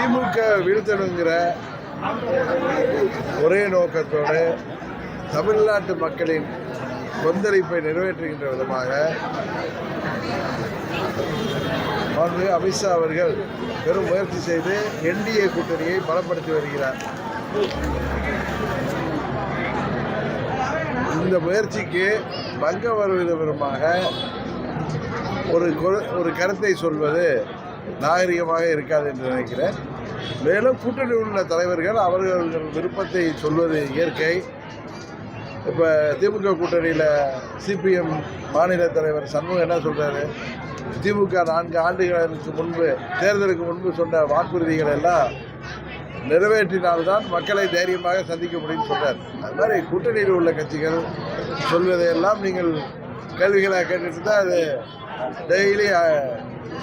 திமுக வீழ்த்தணுங்கிற ஒரே நோக்கத்தோடு தமிழ்நாட்டு மக்களின் கொந்தளிப்பை நிறைவேற்றுகின்ற விதமாக அமித்ஷா அவர்கள் பெரும் முயற்சி செய்து என்டிஏ கூட்டணியை பலப்படுத்தி வருகிறார். இந்த முயற்சிக்கு பங்கம் வருவது விதமாக ஒரு ஒரு கருத்தை சொல்வது நாகரிகமாக இருக்காது என்று நினைக்கிறேன். மேலும் கூட்டணி உள்ள தலைவர்கள் அவர்கள் விருப்பத்தை சொல்வது இயற்கை. இப்போ திமுக கூட்டணியில் சிபிஎம் மாநில தலைவர் சண்முகம் என்ன சொல்கிறாரு திமுக நான்கு ஆண்டுகளுக்கு முன்பு தேர்தலுக்கு முன்பு சொன்ன வாக்குறுதிகள் எல்லாம் நிறைவேற்றினால்தான் மக்களை தைரியமாக சந்திக்க முடியும்னு சொல்கிறார் அது மாதிரி கூட்டணியில் உள்ள கட்சிகள் சொல்வதையெல்லாம் நீங்கள் கேள்விகளாக கேட்டுட்டு தான் அது டெய்லி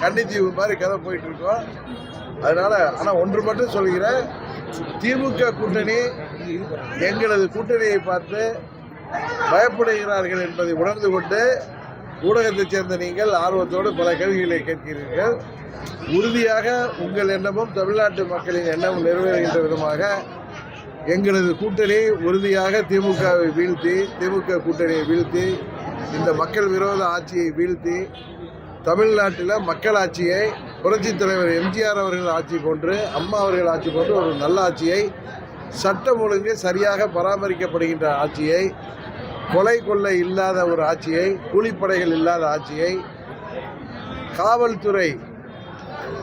கன்னித்தீவு மாதிரி கதை போயிட்டுருக்கோம் அதனால் ஆனால் ஒன்று மட்டும் சொல்கிறேன் திமுக கூட்டணி எங்களது கூட்டணியை பார்த்து பயப்படுகிறார்கள் என்பதை உணர்ந்து கொண்டு ஊடகத்தைச் சேர்ந்த நீங்கள் ஆர்வத்தோடு பல கேள்விகளை கேட்கிறீர்கள். உறுதியாக உங்கள் எண்ணமும் தமிழ்நாட்டு மக்களின் எண்ணமும் நிறைவேறுகின்ற விதமாக எங்களது கூட்டணி உறுதியாக திமுகவை வீழ்த்தி திமுக கூட்டணியை வீழ்த்தி இந்த மக்கள் விரோத ஆட்சியை வீழ்த்தி தமிழ்நாட்டில் மக்களாட்சியை புரட்சித் தலைவர் எம்ஜிஆர் அவர்கள் ஆட்சி போன்று அம்மா அவர்கள் ஆட்சி போன்று ஒரு நல்ல ஆட்சியை சட்டம் ஒழுங்கு சரியாக பராமரிக்கப்படுகின்ற ஆட்சியை கொலை கொள்ளை இல்லாத ஒரு ஆட்சியை கூலிப்படைகள் இல்லாத ஆட்சியை காவல்துறை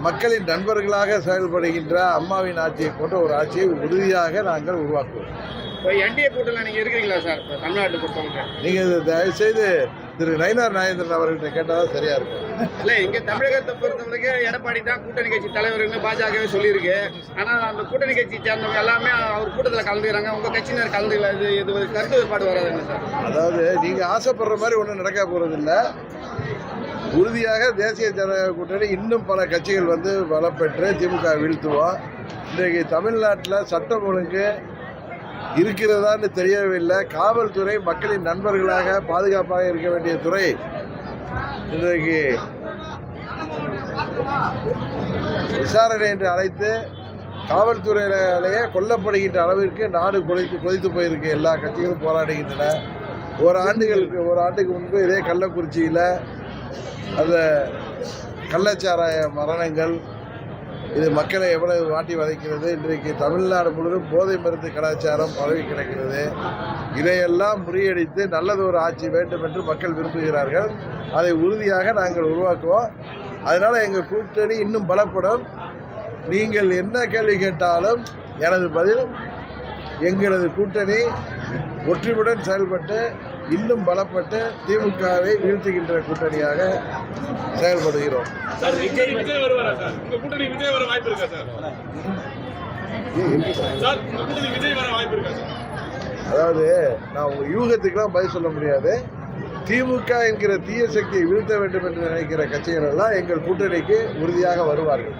மக்களின் நண்பர்களாக செயல்படுகின்ற அம்மாவின் ஆட்சியை போன்ற ஒரு ஆட்சியை உறுதியாக நாங்கள் உருவாக்குவோம். இப்போ என்டிஏ கூட்டணியில் நீங்கள் இருக்கிறீங்களா சார்? இப்போ தமிழ்நாட்டை பொறுத்தவங்க நீங்கள் இது தயவுசெய்து திரு நயினார் நாகேந்திரன் அவர்கள்ட்ட கேட்டால் தான் சரியாக இருக்கும். இல்லை இங்கே தமிழகத்தை பொறுத்தவரைக்கும் எடப்பாடி தான் கூட்டணி கட்சி தலைவர்னு பாஜகவே சொல்லியிருக்கு. ஆனால் அந்த கூட்டணி கட்சி சேர்ந்தவங்க எல்லாமே அவர் கூட்டத்தில் கலந்துக்கிறாங்க. உங்கள் கட்சியினர் கலந்து இது இது கருத்து வேறுபாடு வராதுங்க சார்? அதாவது நீங்கள் ஆசைப்படுற மாதிரி ஒன்றும் நடக்க போகிறதில்ல உறுதியாக தேசிய ஜனநாயக கூட்டணி இன்னும் பல கட்சிகள் வந்து பலம் பெற்று திமுக வீழ்த்துவோம் இன்றைக்கு தமிழ்நாட்டில் சட்டம் ஒழுங்கு இருக்கிறதான்னு தெரியவில்லை காவல்துறை மக்களின் நண்பர்களாக பாதுகாப்பாக இருக்க வேண்டிய துறை இன்றைக்கு விசாரணை என்று அழைத்து காவல்துறையிலேயே கொல்லப்படுகின்ற அளவிற்கு நாடு கொதித்து கொதித்து போயிருக்கு. எல்லா கட்சிகளும் போராடுகின்றன. ஒரு ஆண்டுகளுக்கு ஒரு ஆண்டுக்கு முன்பு இதே கள்ளக்குறிச்சியில் அந்த கள்ளச்சாராய மரணங்கள் இது மக்களை எவ்வளவு வாட்டி வதைக்கிறது? இன்றைக்கு தமிழ்நாடு முழுவதும் போதை மருந்து கலாச்சாரம் பரவி கிடக்கிறது. இதையெல்லாம் முறியடித்து நல்லது ஒரு ஆட்சி வேண்டும் என்று மக்கள் விரும்புகிறார்கள். அதை உறுதியாக நாங்கள் உருவாக்குவோம். அதனால் எங்கள் கூட்டணி இன்னும் பலப்படும். நீங்கள் என்ன கேள்வி கேட்டாலும் எனது பதில் எங்களது கூட்டணி ஒற்றுமையுடன் செயல்பட்டு இன்னும் பலப்பட்டு திமுகவை வீழ்த்துகின்ற கூட்டணியாக செயல்படுகிறோம். உங்க உங்க அதாவது நான் உங்கள் யூகத்துக்கெல்லாம் பதில் சொல்ல முடியாது. திமுக என்கிற தீய சக்தியை வீழ்த்த வேண்டும் என்று நினைக்கிற கட்சிகள் எல்லாம் எங்கள் கூட்டணிக்கு உறுதியாக வருவார்கள்.